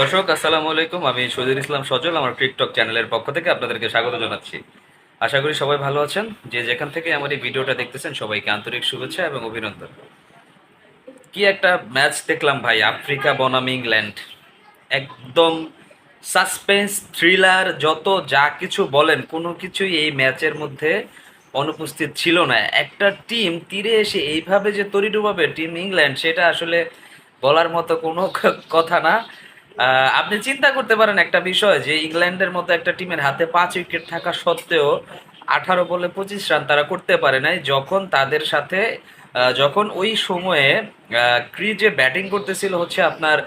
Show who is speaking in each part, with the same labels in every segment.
Speaker 1: দর্শক, আসসালামু আলাইকুম। আমি শহীদুল ইসলাম সজল, আমার টিকটক চ্যানেলের পক্ষ থেকে আপনাদেরকে স্বাগত জানাচ্ছি। আশা করি সবাই ভালো আছেন। যে যেখান থেকে আমার এই ভিডিওটা দেখতেছেন, সবাইকে আন্তরিক শুভেচ্ছা এবং অভিনন্দন। কি একটা ম্যাচ দেখলাম ভাই, আফ্রিকা, বনাম, ইংল্যান্ড। একদম সাসপেন্স, থ্রিলার, যত যা কিছু বলেন, কোনো কিছুই এই ম্যাচের মধ্যে অনুপস্থিত ছিল না। একটা টিম তীরে এসে এইভাবে যে তরি ডুবাবে টিম ইংল্যান্ড, সেটা আসলে বলার মতো কোনো কথা না। আপনি চিন্তা করতে পারেন একটা বিষয় যে ইংল্যান্ডের মতো একটা টিমের হাতে পাঁচ উইকেট থাকা সত্ত্বেও আঠারো বলে পঁচিশ রান তারা করতে পারে নাই। যখন তাদের সাথে যখন ওই সময়ে ক্রিজে ব্যাটিং করতেছিল হচ্ছে আপনার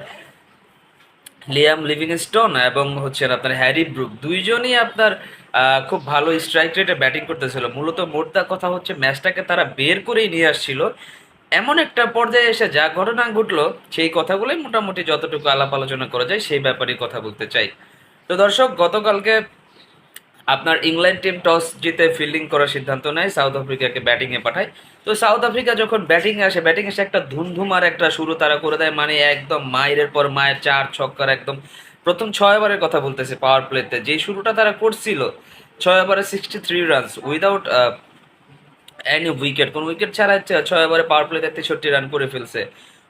Speaker 1: লিয়াম লিভিংস্টোন এবং হচ্ছে আপনার হ্যারি ব্রুক, দুইজনই আপনার খুব ভালো স্ট্রাইক রেটে ব্যাটিং করতেছিল। মূলত মোদ্দা কথা হচ্ছে ম্যাচটাকে তারা বের করেই নিয়ে আসছিল। এমন একটা পর্যায়ে এসে যা ঘটনা ঘটলো, সেই কথাগুলোই মোটামুটি যতটুকু আলাপ আলোচনা করা যায়, সেই ব্যাপারে কথা বলতে চাই। তো দর্শক, গতকালকে আপনার ইংল্যান্ড টিম টস জিতে ফিল্ডিং করার সিদ্ধান্ত নেয়, সাউথ আফ্রিকাকে ব্যাটিংয়ে পাঠায়। তো সাউথ আফ্রিকা যখন ব্যাটিংয়ে আসে ব্যাটিং এসে একটা ধুমধুমার একটা শুরু তারা করে দেয় মানে একদম মায়ের পর মায়ের চার ছক্কার একদম প্রথম ছয় ওভারের কথা বলতেছে পাওয়ার প্লেতে যেই শুরুটা তারা করছিল, ছয় ওভারে sixty three runs without any wicket কোন উইকেট ছাড়া ছয় ওভারে পাওয়ার প্লেতে তেষট্টি রান করে ফেলছে।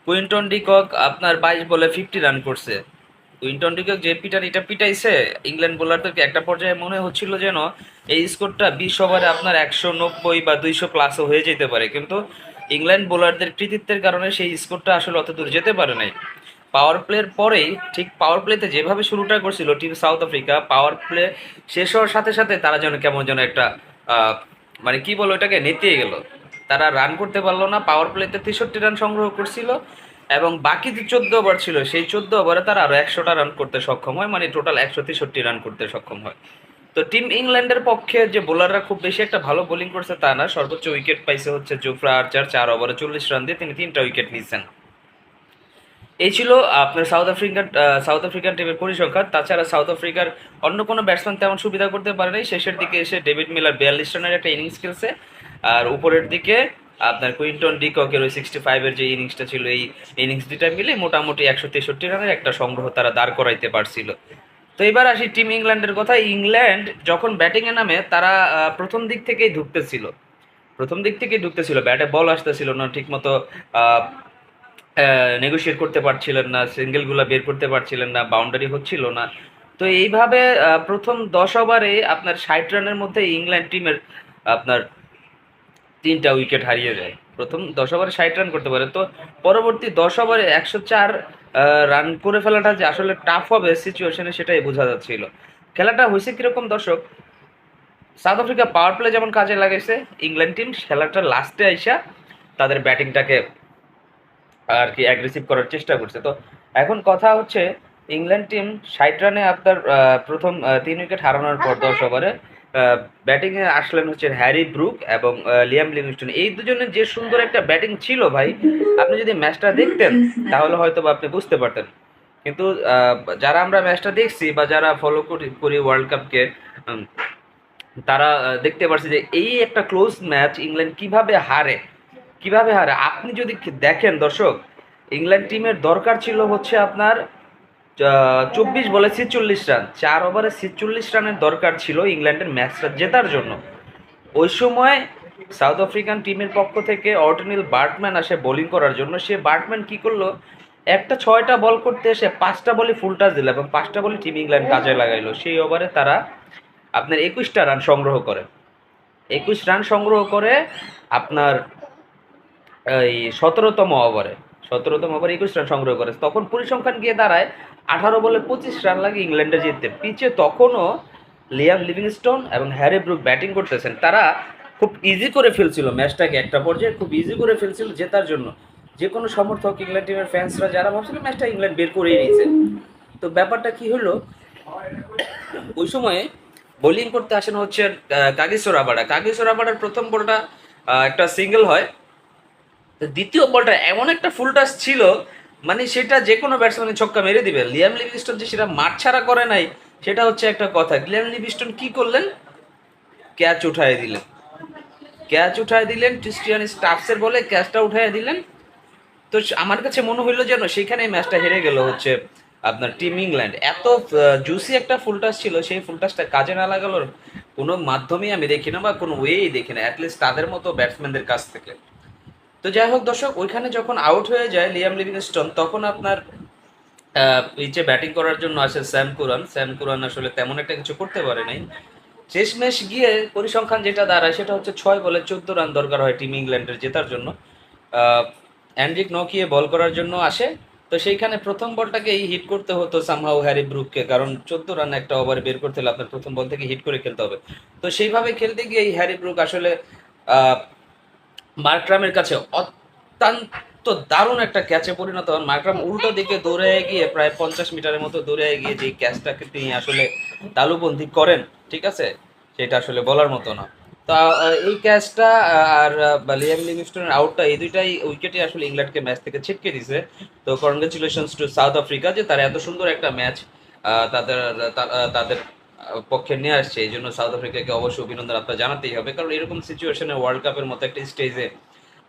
Speaker 1: কুইন্টন ডিকক আপনার বাইশ বলে ফিফটি রান করছে। কুইন্টন ডিকক যে পিটার, এটা পিটাইছে। ইংল্যান্ড বোলারদেরকে একটা পর্যায়ে মনে হচ্ছিল যেন এই স্কোরটা বিশ ওভারে আপনার একশো নব্বই বা দুইশো প্লাসও হয়ে যেতে পারে। কিন্তু ইংল্যান্ড বোলারদের কৃতিত্বের কারণে সেই স্কোরটা আসলে অত দূর যেতে পারে নাই। পাওয়ার প্লের পরেই, ঠিক পাওয়ার প্লেতে যেভাবে শুরুটা করছিল team South Africa power play শেষ হওয়ার সাথে সাথে তারা যেন কেমন যেন একটা মানে কি বলো এটাকে নেতিয়ে গেল। তারা রান করতে পারল না পাওয়ার প্লেতে তেষট্টি রান সংগ্রহ করছিল এবং বাকি যে চোদ্দ ওভার ছিল, সেই চোদ্দ ওভারে তারা আরও একশোটা রান করতে সক্ষম হয় মানে টোটাল একশো তেষট্টি রান করতে সক্ষম হয়। তো টিম ইংল্যান্ডের পক্ষে যে বোলাররা খুব বেশি একটা ভালো বোলিং করছে তা না, সর্বোচ্চ উইকেট পাইছে হচ্ছে জোফরা আর্চার চার ওভারে চল্লিশ রান দিয়ে তিনি তিনটা উইকেট নিয়েছেন। এই ছিল আপনার সাউথ আফ্রিকান সাউথ আফ্রিকান টিমের পরিসংখ্যান। তাছাড়া সাউথ আফ্রিকার অন্য কোনো ব্যাটসম্যান তেমন সুবিধা করতে পারে নাই। শেষের দিকে এসে ডেভিড মিলার বিয়াল্লিশ রানের একটা ইনিংস খেলছে। আর উপরের দিকে আপনার কুইন্টন ডিককের ওই সিক্সটি ফাইভের যে ইনিংসটা ছিল, এই ইনিংস দুটা মিলে মোটামুটি একশো তেষট্টি রানের একটা সংগ্রহ তারা দাঁড় করাইতে পারছিল। তো এবার আসি টিম ইংল্যান্ডের কথা ইংল্যান্ড যখন ব্যাটিংয়ে নামে, তারা প্রথম দিক থেকেই ঢুকতেছিল প্রথম দিক থেকেই ঢুকতেছিল ব্যাটে বল আসতেছিল না ঠিকমতো নেগোশিয়েট করতে পারছিলেন না, সিঙ্গেলগুলো বের করতে পারছিলেন না বাউন্ডারি হচ্ছিল না। তো এইভাবে প্রথম দশ ওভারে আপনার ষাট রানের মধ্যে ইংল্যান্ড টিমের আপনার তিনটা উইকেট হারিয়ে যায়। প্রথম দশ ওভারে ষাট রান করতে পারে। তো পরবর্তী দশ ওভারে একশো চার রান করে ফেলাটা যে আসলে টাফ হবে সিচুয়েশনে সেটাই বোঝা যাচ্ছিল। খেলাটা হয়েছে কীরকম দর্শক সাউথ আফ্রিকা পাওয়ার প্লে যেমন কাজে লাগাইছে ইংল্যান্ড টিম খেলাটা লাস্টে আইসা তাদের ব্যাটিংটাকে আর কি অ্যাগ্রেসিভ করার চেষ্টা করছে। তো এখন কথা হচ্ছে, ইংল্যান্ড টিম ষাট রানে আপনার প্রথম তিন উইকেট হারানোর পর দশ ওভারে ব্যাটিংয়ে আসলেন হচ্ছে হ্যারি ব্রুক এবং লিয়াম লিভিংস্টন। এই দুজনের যে সুন্দর একটা ব্যাটিং ছিল ভাই, আপনি যদি ম্যাচটা দেখতেন, তাহলে হয়তো আপনি বুঝতে পারতেন। কিন্তু যারা আমরা ম্যাচটা দেখছি বা যারা ফলো করি করি ওয়ার্ল্ড কাপকে তারা দেখতে পারছি যে এই একটা ক্লোজ ম্যাচ ইংল্যান্ড কীভাবে হারে কীভাবে হারে? আপনি যদি দেখেন দর্শক, ইংল্যান্ড টিমের দরকার ছিল হচ্ছে আপনার চব্বিশ বলে ছিচল্লিশ রান। চার ওভারে ছিচল্লিশ রানের দরকার ছিল ইংল্যান্ডের ম্যাচটা জেতার জন্য। ওই সময় সাউথ আফ্রিকান টিমের পক্ষ থেকে অর্টনিল বার্টম্যান আসে বোলিং করার জন্য। সে বার্টম্যান কি করল? একটা ছয়টা বল করতে এসে পাঁচটা বলে ফুল টাচ দিল এবং পাঁচটা বলে টিম ইংল্যান্ড কাজে লাগাইলো। সেই ওভারে তারা আপনার একুশটা রান সংগ্রহ করে। একুশ রান সংগ্রহ করে আপনার এই সতেরোতম ওভারে সতেরোতম ওভারে একুশ রান সংগ্রহ করে তখন পরিসংখ্যান গিয়ে দাঁড়ায়, আঠারো বলে পঁচিশ রান লাগে ইংল্যান্ডে জিততে। পিচে তখনও লিয়াম লিভিংস্টোন এবং হ্যারি ব্রুক ব্যাটিং করতেছেন। তারা খুব ইজি করে ফেলছিল ম্যাচটাকে একটা পর্যায়ে, খুব ইজি করে ফেলছিল জেতার জন্য। যে কোনো সমর্থক ইংল্যান্ড টিমের ফ্যান্সরা যারা ভাবছিল ম্যাচটা ইংল্যান্ড বের করেই নিয়েছে। তো ব্যাপারটা কি হলো? ওই সময়ে বোলিং করতে আসেন হচ্ছে কাগিসো রাবাডা কাগিসো রাবাডার প্রথম বলটা একটা সিঙ্গেল হয়। তো দ্বিতীয় বলটা, এমন একটা ফুল টাচ ছিল মানে সেটা যে কোনো ব্যাটসম্যানের ছক্কা মেরে দিবে। লিয়াম লিভিংস্টন যে সেটা মাঠ ছাড়া করে নাই, সেটা হচ্ছে একটা কথা। লিয়াম লিভিংস্টন কি করলেন? ক্যাচ উঠায় দিলেন। ক্যাচ উঠায় দিলেন, ক্রিস্টিয়ান স্টাফসের বলে ক্যাচটা উঠায় দিলেন। তো আমার কাছে মনে হইল যেন সেখানে ম্যাচটা হেরে গেল হচ্ছে আপনার টিম ইংল্যান্ড। এত জুসি একটা ফুল টাচ ছিল, সেই ফুল টাচটা কাজে না লাগানোর কোনো মাধ্যমেই আমি দেখি না বা কোনো ওয়েই দেখি না অ্যাটলিস্ট তাদের মতো ব্যাটসম্যানদের কাছ থেকে। তো যাই হোক দর্শক, ওইখানে যখন আউট হয়ে যায় লিয়াম লিভিংস্টন তখন আপনার পিচে ব্যাটিং করার জন্য আসে স্যাম কুরান স্যাম কুরান আসলে তেমন একটা কিছু করতে পারে নাই। শেষমেশ গিয়ে পরিসংখ্যান যেটা দাঁড়ায়, সেটা হচ্ছে ছয় বলে চোদ্দ রান দরকার হয় টিম ইংল্যান্ডের জেতার জন্য। অ্যান্ড্রিক নকিয়ে বল করার জন্য আসে। তো সেইখানে প্রথম বলটাকেই হিট করতে হতো সামহাউ হ্যারি ব্রুককে কারণ চোদ্দ রান একটা ওভারে বের করতে হলে আপনার প্রথম বল থেকে হিট করে খেলতে হবে। তো সেইভাবে খেলতে গিয়ে এই হ্যারি ব্রুক আসলে মার্করামের কাছে অত্যন্ত দারুণ একটা ক্যাচে পরিণত হন। মার্করাম উল্টো দিকে দৌড়ে গিয়ে প্রায় পঞ্চাশ মিটারের মতো দৌড়ে গিয়ে যে ক্যাচটাকে তিনি আসলে তালুবন্দি করেন, ঠিক আছে? সেটা আসলে বলার মতো না। তা এই ক্যাচটা আর লিয়াম লিভিংস্টনের আউটটা এই দুইটাই উইকেটে আসলে ইংল্যান্ডকে ম্যাচ থেকে ছিটকে দিছে। তো কনগ্রেচুলেশনস টু সাউথ আফ্রিকা যে তারা এত সুন্দর একটা ম্যাচ তাদের তাদের পক্ষে নিয়ে আসছে, এই জন্য সাউথ আফ্রিকাকে অবশ্যই অভিনন্দন আপনার জানাতেই হবে। কারণ এরকম সিচুয়েশনে ওয়ার্ল্ড কাপের মতো একটা স্টেজে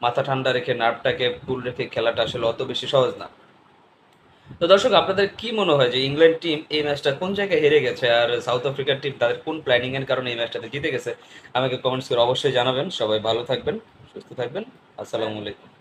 Speaker 1: মাথা ঠান্ডা রেখে, নার্ভটাকে কুল রেখে খেলাটা আসলে অত বেশি সহজ না। তো দর্শক, আপনাদের কি মনে হয় যে ইংল্যান্ড টিম এই ম্যাচটা কোন জায়গায় হেরে গেছে? আর সাউথ আফ্রিকার টিম তাদের কোন প্ল্যানিং এর কারণে এই ম্যাচটাতে জিতে গেছে? আমাকে কমেন্টস করে অবশ্যই জানাবেন। সবাই ভালো থাকবেন, সুস্থ থাকবেন। আসসালামু আলাইকুম।